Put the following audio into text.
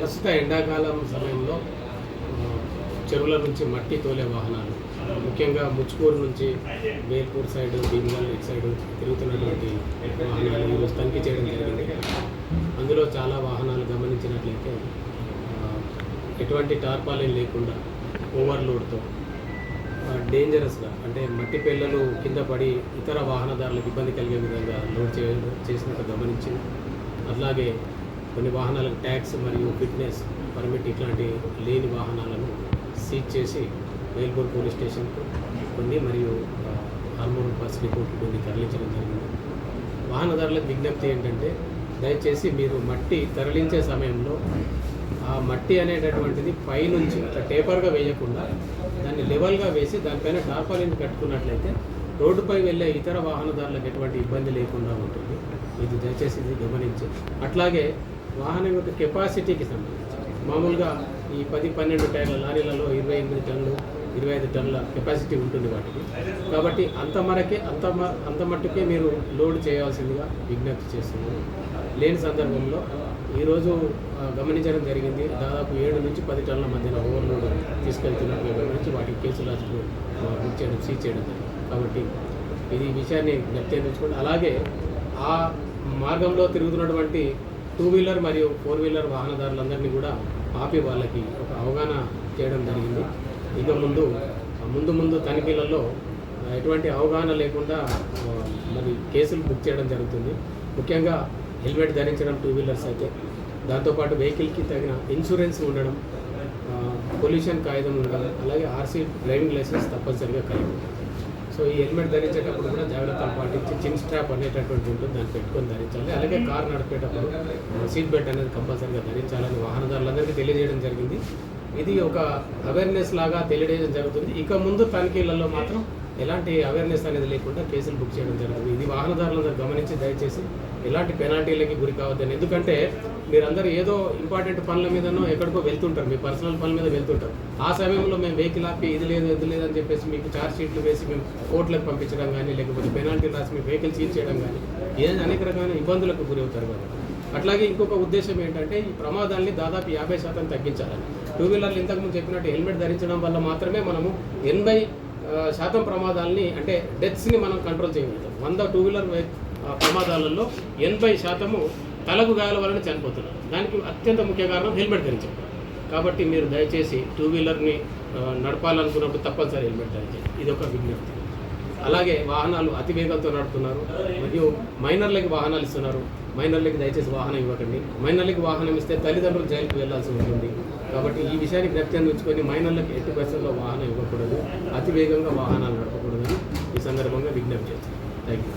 ప్రస్తుత ఎండాకాలం సమయంలో చెరువుల నుంచి మట్టి తోలే వాహనాలు ముఖ్యంగా ముచ్చుకూరు నుంచి బేల్పూర్ సైడ్ భీమగల్ ఇటు సైడ్ తిరుగుతున్నటువంటి వాహనాలు ఈరోజు తనిఖీ చేయడం జరిగింది. అందులో చాలా వాహనాలు గమనించినట్లయితే ఎటువంటి టార్పాలిన్ లేకుండా ఓవర్లోడ్తో డేంజరస్గా అంటే మట్టి పిల్లలు కింద పడి ఇతర వాహనదారులకు ఇబ్బంది కలిగే విధంగా లోడ్ చే చేసినట్టు గమనించి అట్లాగే కొన్ని వాహనాలకు ట్యాక్స్ మరియు ఫిట్నెస్ పర్మిట్ ఇట్లాంటి లేని వాహనాలను సీజ్ చేసి వేల్పూర్ పోలీస్ స్టేషన్కు కొన్ని మరియు హార్మోన్ ఆర్మూర్ బస్ కొన్ని తరలించడం జరిగింది. వాహనదారులకు విజ్ఞప్తి ఏంటంటే దయచేసి మీరు మట్టి తరలించే సమయంలో ఆ మట్టి అనేటటువంటిది పైనుంచి ఇట్లా టేపర్గా వేయకుండా దాన్ని లెవెల్గా వేసి దానిపైన టార్పాలిన్ కట్టుకున్నట్లయితే రోడ్డుపై వెళ్ళే ఇతర వాహనదారులకు ఎటువంటి ఇబ్బంది లేకుండా ఉంటుంది. ఇది దయచేసి ఇది గమనించి అట్లాగే వాహనం యొక్క కెపాసిటీకి సంబంధించి మామూలుగా ఈ పది పన్నెండు టైర్ల లారీలలో ఇరవై ఎనిమిది టన్నులు ఇరవై ఐదు టన్నుల కెపాసిటీ ఉంటుంది వాటికి. కాబట్టి అంత మరకే అంత మ- అంత మట్టుకే మీరు లోడ్ చేయాల్సిందిగా విజ్ఞప్తి చేస్తున్నాను. లేని సందర్భంలో ఈరోజు గమనించడం జరిగింది. దాదాపు ఏడు నుంచి పది టన్నుల మధ్యన ఓవర్లోడ్ తీసుకెళ్తున్నట్టు గమనించి వాటికి కేసులు రాసుకుని బుక్ చేయడం సీజ్ చేయడం జరిగింది. కాబట్టి ఇది విషయాన్ని జ్ఞప్తి అలాగే ఆ మార్గంలో తిరుగుతున్నటువంటి టూ వీలర్ మరియు ఫోర్ వీలర్ వాహనదారులందరినీ కూడా ఆపి వాళ్ళకి ఒక అవగాహన చేయడం జరిగింది. ఇక ముందు ముందు ముందు తనిఖీలలో ఎటువంటి అవగాహన లేకుండా మరి కేసులు బుక్ చేయడం జరుగుతుంది. ముఖ్యంగా హెల్మెట్ ధరించడం టూ వీలర్స్ అయితే దాంతోపాటు వెహికల్కి తగిన ఇన్సూరెన్స్ ఉండడం పొల్యూషన్ కాగితం ఉండడం అలాగే ఆర్సీ డ్రైవింగ్ లైసెన్స్ తప్పనిసరిగా కలిగి సో ఈ హెల్మెట్ ధరించేటప్పుడు కూడా జాగ్రత్తలు పాటించి చిన్ స్ట్రాప్ అనేటటువంటి ఉంటుంది దాన్ని పెట్టుకొని ధరించాలి. అలాగే కార్ నడిపేటప్పుడు సీట్ బెల్ట్ అనేది కంపల్సరీగా ధరించాలని వాహనదారులందరికీ తెలియజేయడం జరిగింది. ఇది ఒక అవేర్నెస్ లాగా తెలియజేయడం జరుగుతుంది. ఇక ముందు తనిఖీలలో మాత్రం ఎలాంటి అవేర్నెస్ అనేది లేకుండా కేసులు బుక్ చేయడం జరుగుతుంది ఇది వాహనదారులందరూ గమనించి దయచేసి ఎలాంటి పెనాల్టీలకి గురి కావద్దని. ఎందుకంటే మీరందరూ ఏదో ఇంపార్టెంట్ పనుల మీదనో ఎక్కడికో వెళ్తుంటారు. మీ పర్సనల్ పనుల మీద వెళ్తుంటారు. ఆ సమయంలో మేము వెహికల్ ఆపి ఇది లేదు ఇది లేదు అని చెప్పేసి మీకు ఛార్జ్ షీట్లు వేసి మేము కోర్టులకు పంపించడం కానీ లేకపోతే పెనాల్టీ రాసి మీ వెహికల్ సీజ్ చేయడం కానీ ఏదైనా అనేక రకమైన ఇబ్బందులకు గురి అవుతారు కదా. అట్లాగే ఇంకొక ఉద్దేశం ఏంటంటే ఈ ప్రమాదాల్ని దాదాపు యాభై శాతం తగ్గించాలని. టూ వీలర్లు ఇంతకుముందు చెప్పినట్టు హెల్మెట్ ధరించడం వల్ల మాత్రమే మనము ఎనభై శాతం ప్రమాదాలని అంటే డెత్స్ని మనం కంట్రోల్ చేయగలుగుతాం. వంద టూ వీలర్ ప్రమాదాలలో ఎనభై శాతము తలకు గాయాల వలన చనిపోతున్నారు. దానికి అత్యంత ముఖ్య కారణం హెల్మెట్ ధరించడం కాబట్టి మీరు దయచేసి టూ వీలర్ని నడపాలనుకున్నప్పుడు తప్పనిసరి హెల్మెట్ ధరించండి ఇది ఒక విజ్ఞప్తి. అలాగే వాహనాలు అతి వేగంతో నడుపుతున్నారు. మరియు మైనర్లకి వాహనాలు ఇస్తున్నారు. మైనర్లకి దయచేసి వాహనం ఇవ్వకండి. మైనర్లకి వాహనం ఇస్తే తల్లిదండ్రులు జైలుకి వెళ్ళాల్సి ఉంటుంది. కాబట్టి ఈ విషయాన్ని జ్ఞప్తి ఉంచుకొని మైనర్లకు ఎట్టి పరిస్థితుల్లో వాహనం ఇవ్వకూడదు. అతి వేగంగా వాహనాలు నడపకూడదని ఈ సందర్భంగా విజ్ఞప్తి చేస్తాను థ్యాంక్ యూ